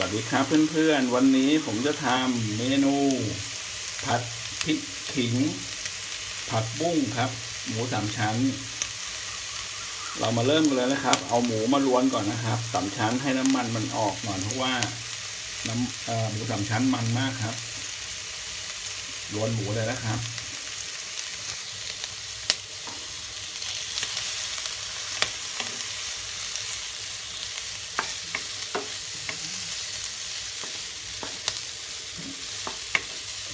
วัสดีครับเพื่อนๆ วันนี้ผมจะทำเมนู ผัดพริกขิง ผัดบุ้งครับ หมูสามชั้น เรามาเริ่มกันเลยนะครับ เอาหมูมาล้วนก่อนนะครับสามชั้นให้น้ำมันมันออกหน่อยเพราะว่าน้ำหมูสามชั้นมันมากครับล้วนหมูเลยนะครับ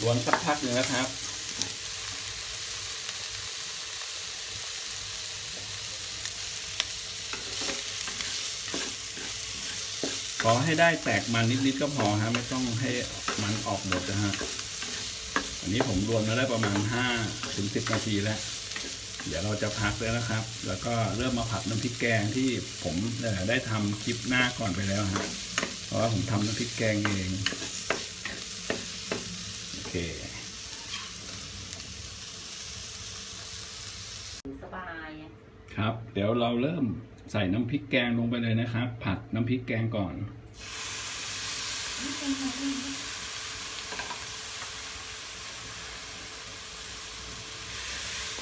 วนสักพักหนึ่งนะครับ ขอให้ได้แตกมันนิดๆก็พอฮะไม่ต้องให้มันออกหมดนะฮะอันนี้ผมรวมมาได้ประมาณห้าถึงสิบนาทีแล้ว เดี๋ยวเราจะพักแล้วนะครับ แล้วก็เริ่มมาผัดน้ำพริกแกงที่ผมได้ทำคลิปหน้าก่อนไปแล้วฮะเพราะว่าผมทำน้ำพริกแกงเอง สบาย ครับ เดี๋ยวเราเริ่มใส่น้ำพริกแกงลงไปเลยนะครับ ผัดน้ำพริกแกงก่อน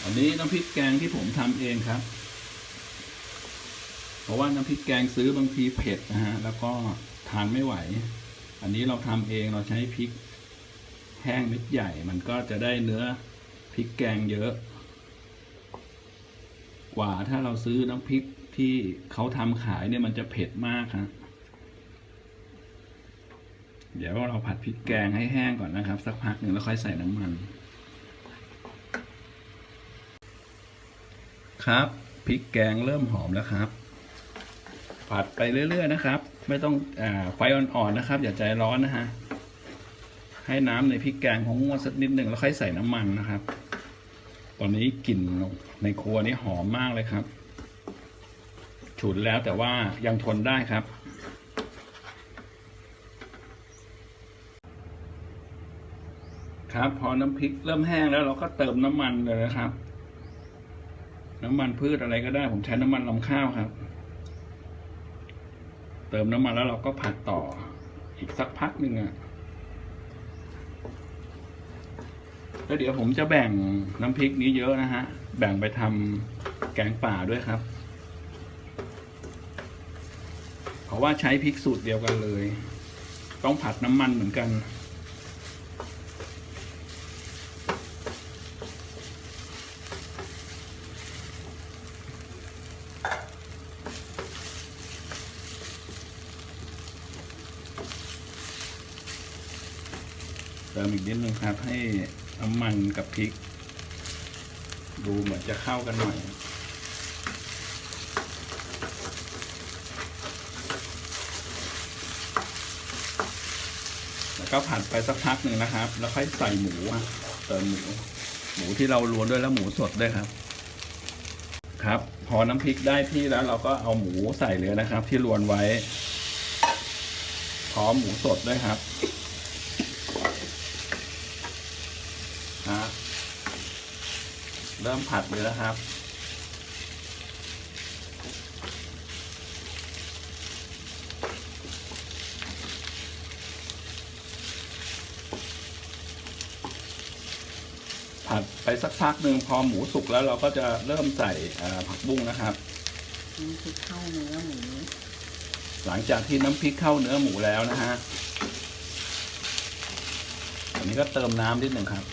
อันนี้น้ำพริกแกงที่ผมทำเองครับ เพราะว่าน้ำพริกแกงซื้อบางทีเผ็ดนะฮะ แล้วก็ทานไม่ไหว อันนี้เราทำเองเราใช้พริก แห้งเม็ดใหญ่ มันก็จะได้เนื้อพริกแกงเยอะ กว่าถ้าเราซื้อน้ำพริกที่เขาทำขายเนี่ยมันจะเผ็ดมากครับเดี๋ยวเราผัดพริกแกงให้แห้งก่อนนะครับ สักพักหนึ่งแล้วค่อยใส่น้ำมัน ครับพริกแกงเริ่มหอมแล้วครับ ผัดไปเรื่อย ๆ นะครับ ไม่ต้องอไฟอ่อนๆนะครับ อย่าใจร้อนนะฮะ ให้น้ำในพริกแกงของงวดสักนิดหนึ่งแล้วค่อยใส่น้ำมันนะครับ ตอนนี้กลิ่นในครัวนี้หอมมากเลยครับ ฉุนแล้วแต่ว่ายังทนได้ครับ ครับพอน้ำพริกเริ่มแห้งแล้วเราก็เติมน้ำมันเลยนะครับ น้ำมันพืชอะไรก็ได้ ผมใช้น้ำมันลำข้าวครับ เติมน้ำมันแล้วเราก็ผัดต่ออีกสักพักหนึ่งอะ แล้วเดี๋ยวผมจะแบ่งน้ำพริกนี้เยอะนะฮะ แบ่งไปทำแกงป่าด้วยครับ เพราะว่าใช้พริกสูตรเดียวกันเลย ต้องผัดน้ำมันเหมือนกัน เติมอีกนิดนึงครับให้ น้ำมันกับพริก ดูเหมือนจะเข้ากันหน่อยแล้วก็ผัดไปสักพักหนึ่งนะครับ แล้วค่อยใส่หมูเติมหมู หมูที่เราล้วนด้วยแล้วหมูสดด้วยครับ ครับ พอน้ำพริกได้ที่แล้วเราก็เอาหมูใส่เลยนะครับ ที่ล้วนไว้ พร้อมหมูสดด้วยครับ ฮะ เริ่มผัดเลยแล้วครับผัดไปสักพักหนึ่งพอหมูสุกแล้วเราก็จะเริ่มใส่อ่าผักบุ้งนะครับ น้ำพริกเข้าเนื้อหมู หลังจากที่น้ำพริกเข้าเนื้อหมูแล้วนะฮะอันนี้ก็เติมน้ำนิดหนึ่งครับ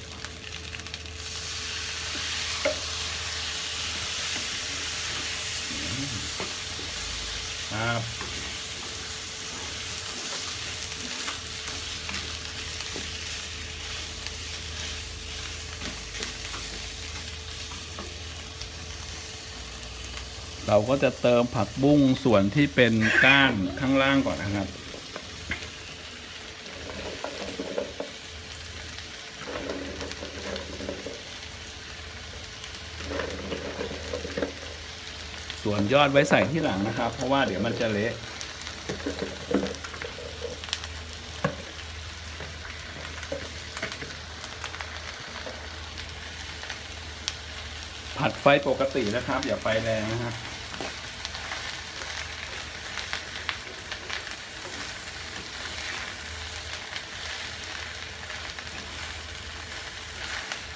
ครับ เราก็จะเติมผักบุ้งส่วนที่เป็นก้านข้างล่างก่อนนะครับ ส่วนยอดไว้ใส่ที่หลังนะครับ เพราะว่าเดี๋ยวมันจะเละผัดไฟปกตินะครับ อย่าไฟแรงนะครับ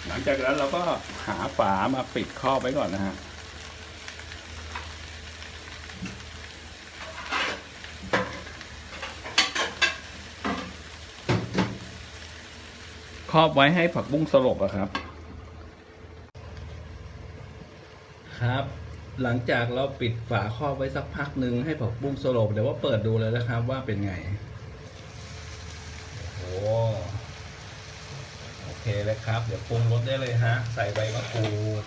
หลังจากนั้นเราก็หาฝามาปิดครอบไว้ก่อนนะฮะ ครอบไว้ให้ผักบุ้งสลบอะครับ ครับ หลังจากเราปิดฝาครอบไว้สักพักหนึ่งให้ผักบุ้งสลบเดี๋ยวว่าเปิดดูเลยนะครับ ว่าเป็นไงโอ้โอเคเลยครับ เดี๋ยวปรุงรสได้เลยฮะ ใส่ใบมะกรูด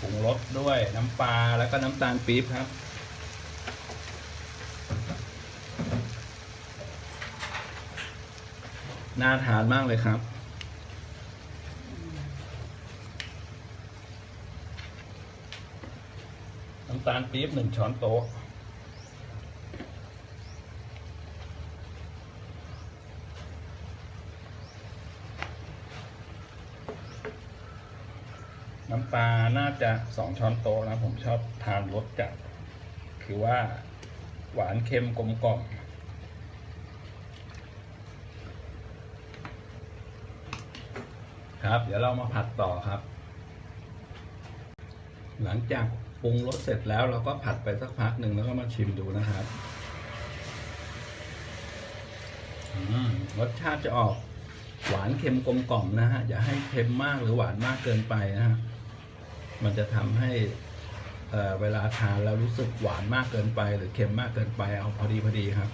ปรุงรสด้วยน้ำปลาแล้วก็น้ำตาลปี๊บครับ น่าทานมากเลยครับ น้ำตาลปี๊บหนึ่งช้อนโต๊ะ น้ำปลาน่าจะสองช้อนโต๊ะนะ ผมชอบทานรสจัด คือว่าหวานเค็มกลมกล่อม ครับ เดี๋ยวเรามาผัดต่อครับ หลังจากปรุงรสเสร็จแล้วเราก็ผัดไปสักพักหนึ่งแล้วก็มาชิมดูนะครับรสชาติจะออกหวานเค็มกลมกล่อมนะฮะ อย่าให้เค็มมากหรือหวานมากเกินไปนะฮะ มันจะทำให้เอ่อเวลาทานแล้วรู้สึกหวานมากเกินไป หรือเค็มมากเกินไปเอาพอดีพอดีครับ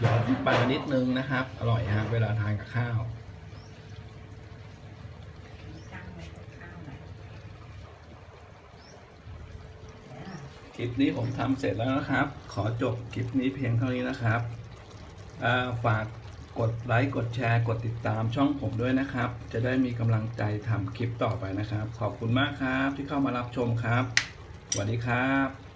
หยอดน้ำปนิดนึงนะครับ อร่อยฮะเวลาทานกับข้าว ตั้งไว้กับข้าวหน่อยเนี่ย ค ลิปนี้ผมทำเสร็จแล้วนะครับ ขอจบคลิปนี้เพียงเท่านี้นะครับาฝากกดไลค์กดแชร์กดติดตามช่องผมด้วยนะครับ จะได้มีกำลังใจทำคลิปต่อไปนะครับ ขอบคุณมากครับที่เข้ามารับชมครับสวัสดีครับ